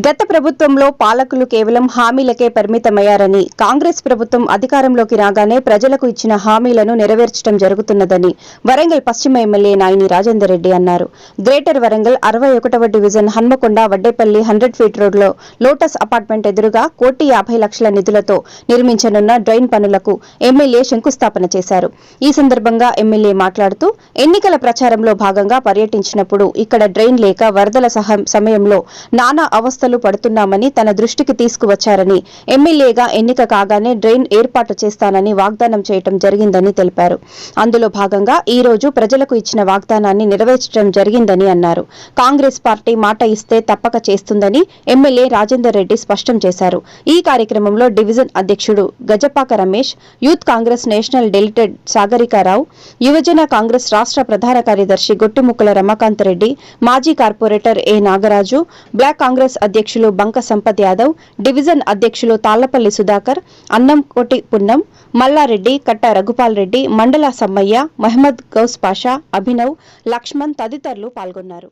గత ప్రభుత్వంలో పాలకులు కేవలం హామీలకే పరిమితమయ్యారని కాంగ్రెస్ ప్రభుత్వం అధికారంలోకి రాగానే ప్రజలకు ఇచ్చిన హామీలను నెరవేర్చడం జరుగుతున్నదని వరంగల్ పశ్చిమ ఎమ్మెల్యే నాయని రాజేందర్ రెడ్డి అన్నారు. గ్రేటర్ వరంగల్ అరవై ఒకటవ division Hanamkonda Vaddepalli hundred feet రోడ్లో లోటస్ అపార్ట్మెంట్ ఎదురుగా కోటి యాభై లక్షల నిధులతో నిర్మించనున్న డ్రైన్ పనులకు ఎమ్మెల్యే శంకుస్థాపన చేశారు. ఈ సందర్భంగా ఎమ్మెల్యే మాట్లాడుతూ ఎన్నికల ప్రచారంలో భాగంగా పర్యటించినప్పుడు ఇక్కడ డ్రైన్ లేక వరదల సహ- సమయంలో నానా అవస్థలు పడుతున్నామని తన దృష్టికి తీసుకువచ్చారని. ఎమ్మెల్యేగా ఎన్నిక కాగానే డ్రైన్ ఏర్పాటు చేస్తానని వాగ్దానం చేయటం జరిగిందని తెలిపారు. అందులో భాగంగా ఈ రోజు ప్రజలకు ఇచ్చిన వాగ్దానాన్ని నెరవేర్చడం జరిగిందని అన్నారు. కాంగ్రెస్ పార్టీ మాట ఇస్తే తప్పక చేస్తుందని ఎమ్మెల్యే రాజేందర్ రెడ్డి స్పష్టం చేశారు. ఈ కార్యక్రమంలో డివిజన్ అధ్యక్షుడు గజపాక రమేష్ యూత్ కాంగ్రెస్ నేషనల్ డెలిటెడ్ సాగరికారావు యువజన కాంగ్రెస్ రాష్ట్ర ప్రధాన కార్యదర్శి గొట్టిముక్కల రమాకాంత్ రెడ్డి మాజీ corporator A Nagaraju block Congress అధ్యక్షులు బంక సంపత్ యాదవ్ డివిజన్ అధ్యక్షులు తాళ్ళపల్లి సుధాకర్ అన్నంకోటి పున్నం మల్లారెడ్డి కట్ట రఘుపాల్ రెడ్డి మండల సమ్మయ్య మహమ్మద్ గౌస్ పాషా అభినవ్ లక్ష్మణ్ తదితరులు పాల్గొన్నారు.